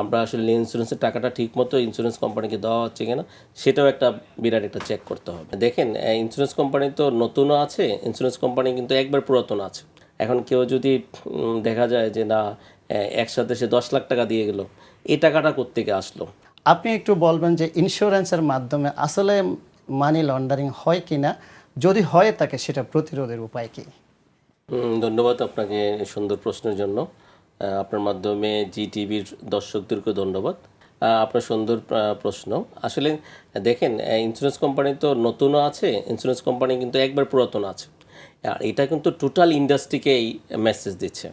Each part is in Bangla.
আমরা আসলে ইন্স্যুরেন্সের টাকাটা ঠিক মতো ইন্স্যুরেন্স কোম্পানিকে দেওয়া হচ্ছে কিনা সেটাও একটা বিরাট একটা চেক করতে হবে। দেখেন ইন্স্যুরেন্স কোম্পানি তো নতুনও আছে ইন্স্যুরেন্স কোম্পানি কিন্তু একবার পুরাতন আছে। এখন কেউ যদি দেখা যায় যে না একসাথে সে দশ লাখ টাকা দিয়ে গেল এই টাকাটা কোত্থেকে আসলো? আপনি একটু বলবেন যে ইন্স্যুরেন্সের মাধ্যমে আসলে মানি লন্ডারিং হয় কি না যদি হয় থাকে সেটা প্রতিরোধের উপায় কি? ধন্যবাদ আপনাকে সুন্দর প্রশ্নের জন্য। আপনার মাধ্যমে জি টিভির দর্শকদেরকে ধন্যবাদ আপনার সুন্দর প্রশ্ন। আসলে দেখেন ইন্স্যুরেন্স কোম্পানি তো নতুনও আছে ইন্স্যুরেন্স কোম্পানি কিন্তু একবার পুরাতন আছে। আর এটা কিন্তু টোটাল ইন্ডাস্ট্রিকেই মেসেজ দিচ্ছে।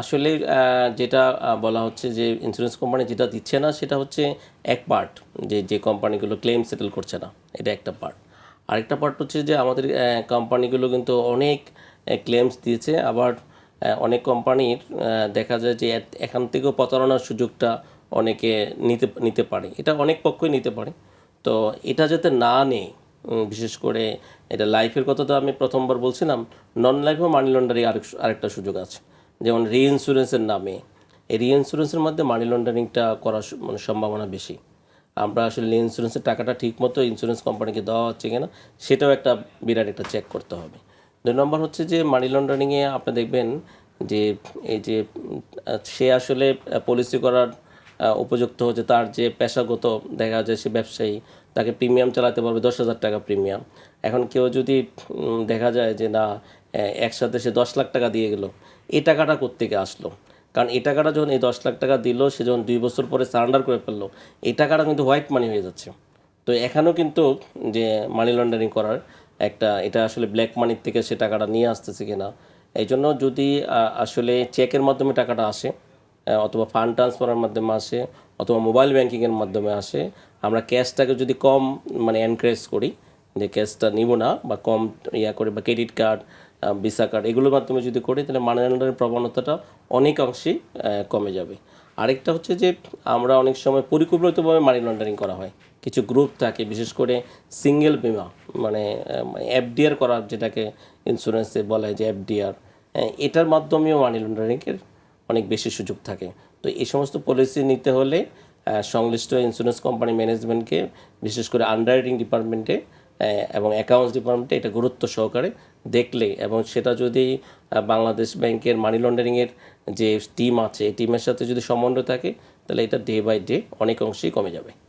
আসলে যেটা বলা হচ্ছে যে ইন্স্যুরেন্স কোম্পানি যেটা দিচ্ছে না, সেটা হচ্ছে এক পার্ট যে যে কোম্পানিগুলো ক্লেম সেটেল করছে না, এটা একটা পার্ট আরেকটা পার্ট হচ্ছে যে আমাদের কোম্পানিগুলো কিন্তু অনেক ক্লেমস দিয়েছে, আবার অনেক কোম্পানির দেখা যায় যে এখান থেকেও প্রতারণার সুযোগটা অনেকে নিতে নিতে পারে। এটা অনেক পক্ষই নিতে পারে। তো এটা যাতে না নেই বিশেষ করে এটা লাইফের কথা তো আমি প্রথমবার বলছিলাম নন লাইফও মানি লন্ডারিং আরেক আরেকটা সুযোগ আছে। যেমন রিইন্স্যুরেন্সের নামে, এই রিইন্স্যুরেন্সের মধ্যে মানি লন্ডারিংটা করার মানে সম্ভাবনা বেশি। আমরা আসলে ইন্স্যুরেন্সের টাকাটা ঠিক মতো ইন্স্যুরেন্স কোম্পানিকে দেওয়া হচ্ছে কিনা, সেটাও একটা বিরাট একটা চেক করতে হবে। দুই নম্বর হচ্ছে যে মানি লন্ডারিংয়ে আপনি দেখবেন যে এই যে, সে আসলে পলিসি করার উপযুক্ত হচ্ছে তার যে পেশাগত দেখা যায় সে ব্যবসায়ী, তাকে প্রিমিয়াম চালাতে পারবে দশ হাজার টাকা প্রিমিয়াম এখন কেউ যদি দেখা যায় যে না একসাথে সে দশ লাখ টাকা দিয়ে গেল, এই টাকাটা কোত্থেকে আসলো? কারণ এই টাকাটা যখন এই দশ লাখ টাকা দিল, সে যখন দুই বছর পরে সারেন্ডার করে ফেলল, এই টাকাটা কিন্তু হোয়াইট মানি হয়ে যাচ্ছে। তো এখানেও কিন্তু যে মানি লন্ডারিং করার একটা, এটা আসলে ব্ল্যাক মানির থেকে সে টাকাটা নিয়ে আসতেছে কিনা। এই জন্য যদি আসলে চেকের মাধ্যমে টাকাটা আসে অথবা ফান্ড ট্রান্সফারের মাধ্যমে আসে, অথবা মোবাইল ব্যাংকিংয়ের মাধ্যমে আসে, আমরা ক্যাশটাকে যদি কম মানে এনকারেজ করি, যে ক্যাশটা নিব না, বা কম ইয়া করে, বা ক্রেডিট কার্ড ভিসা কার্ড এগুলোর মাধ্যমে যদি করি, তাহলে মানি লন্ডারের প্রবণতাটা অনেকাংশেই কমে যাবে। আরেকটা হচ্ছে যে আমরা অনেক সময় পরিকল্পিতভাবে মানি লন্ডারিং করা হয়। কিছু গ্রুপ থাকে, বিশেষ করে সিঙ্গেল বিমা মানে এফডিআর করার যেটাকে ইন্স্যুরেন্সে বলা হয় যে এফডিআর এটার মাধ্যমেও মানি লন্ডারিংয়ের অনেক বেশি সুযোগ থাকে। তো এই সমস্ত পলিসি নিতে হলে সংশ্লিষ্ট ইন্স্যুরেন্স কোম্পানি ম্যানেজমেন্টকে বিশেষ করে আন্ডাররাইটিং ডিপার্টমেন্টে এবং অ্যাকাউন্টস ডিপার্টমেন্টে এটা গুরুত্ব সহকারে দেখলে এবং সেটা যদি বাংলাদেশ ব্যাংকের মানি লন্ডারিংয়ের যে টিম আছে, এই টিমের সাথে যদি সমন্বয় থাকে, তাহলে এটা ডে বাই ডে অনেক অংশেই কমে যাবে।